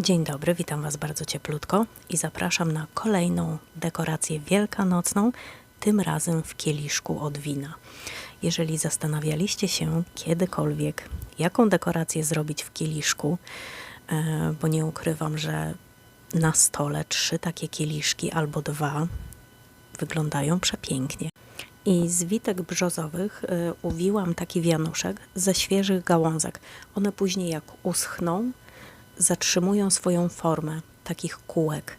Dzień dobry, witam Was bardzo cieplutko i zapraszam na kolejną dekorację wielkanocną, tym razem w kieliszku od wina. Jeżeli zastanawialiście się kiedykolwiek, jaką dekorację zrobić w kieliszku, e, bo nie ukrywam, że na stole trzy takie kieliszki albo dwa wyglądają przepięknie. I z witek brzozowych y, uwiłam taki wianuszek ze świeżych gałązek. One później jak uschną, zatrzymują swoją formę takich kółek.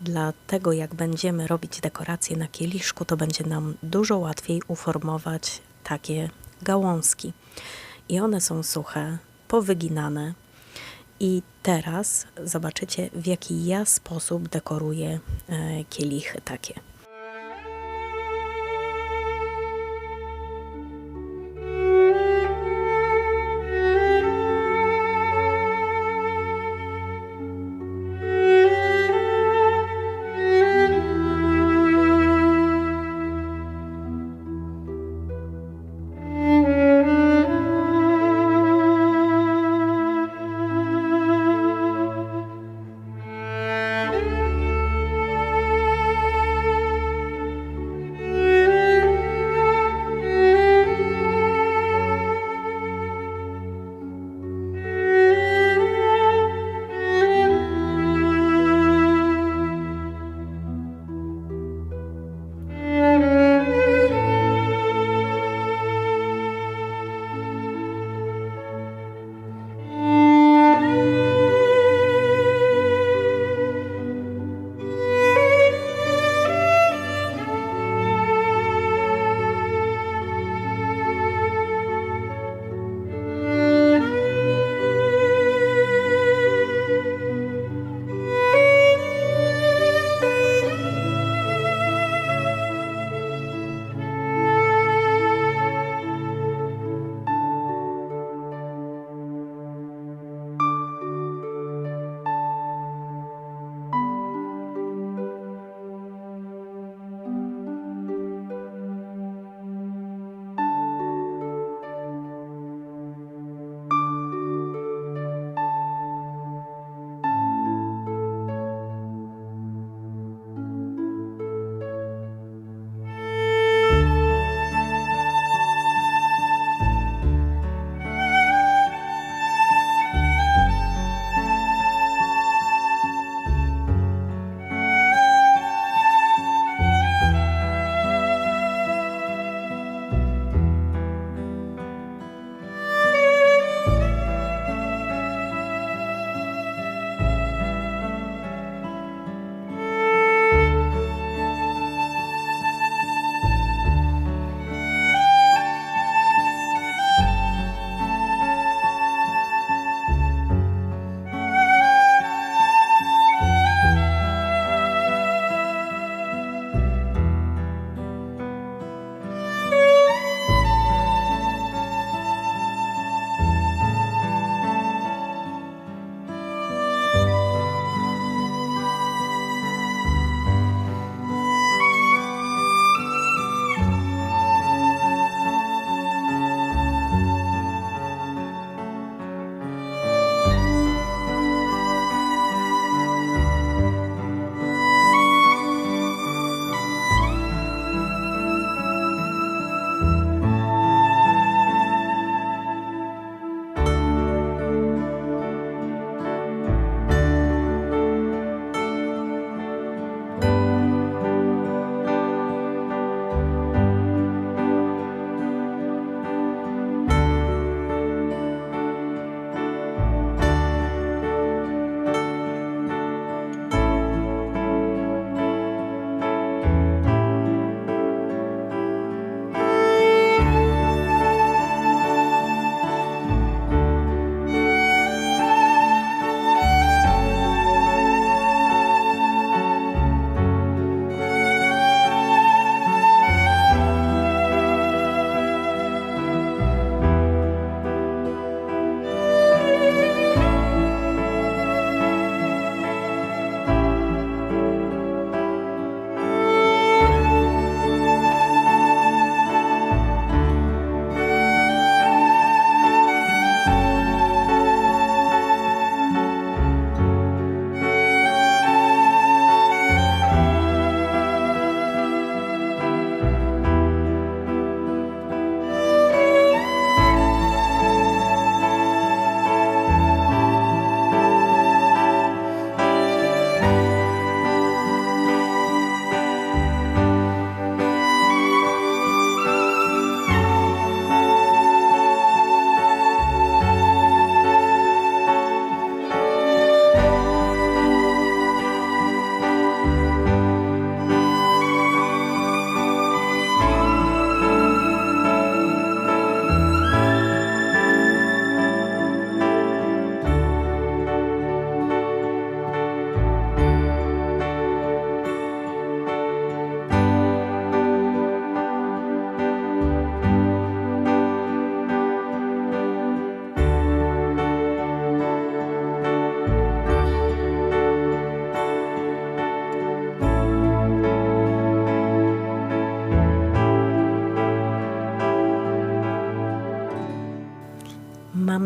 Dlatego jak będziemy robić dekoracje na kieliszku, to będzie nam dużo łatwiej uformować takie gałązki. I one są suche, powyginane. I teraz zobaczycie, w jaki ja sposób dekoruję e, kielichy takie.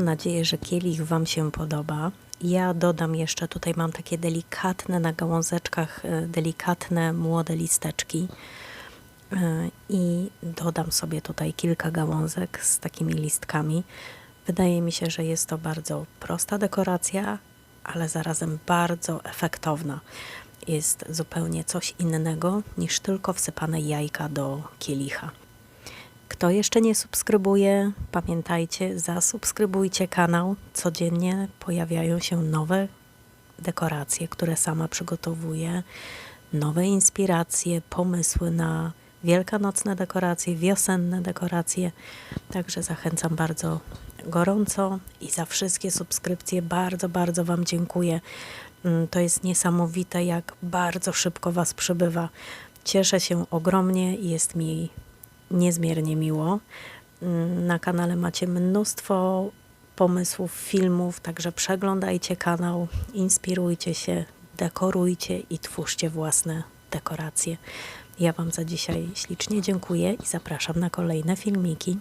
Nadzieję, że kielich Wam się podoba. Ja dodam jeszcze, tutaj mam takie delikatne na gałązeczkach, e, delikatne młode listeczki. E, I dodam sobie tutaj kilka gałązek z takimi listkami. Wydaje mi się, że jest to bardzo prosta dekoracja, ale zarazem bardzo efektowna. Jest zupełnie coś innego niż tylko wsypane jajka do kielicha. Kto jeszcze nie subskrybuje, pamiętajcie, zasubskrybujcie kanał. Codziennie pojawiają się nowe dekoracje, które sama przygotowuję, nowe inspiracje, pomysły na wielkanocne dekoracje, wiosenne dekoracje. Także zachęcam bardzo gorąco i za wszystkie subskrypcje bardzo, bardzo Wam dziękuję. Mm, To jest niesamowite, jak bardzo szybko Was przybywa. Cieszę się ogromnie i jest mi niezmiernie miło. Mm, Na kanale macie mnóstwo pomysłów, filmów, także przeglądajcie kanał, inspirujcie się, dekorujcie i twórzcie własne dekoracje. Ja Wam za dzisiaj ślicznie dziękuję i zapraszam na kolejne filmiki.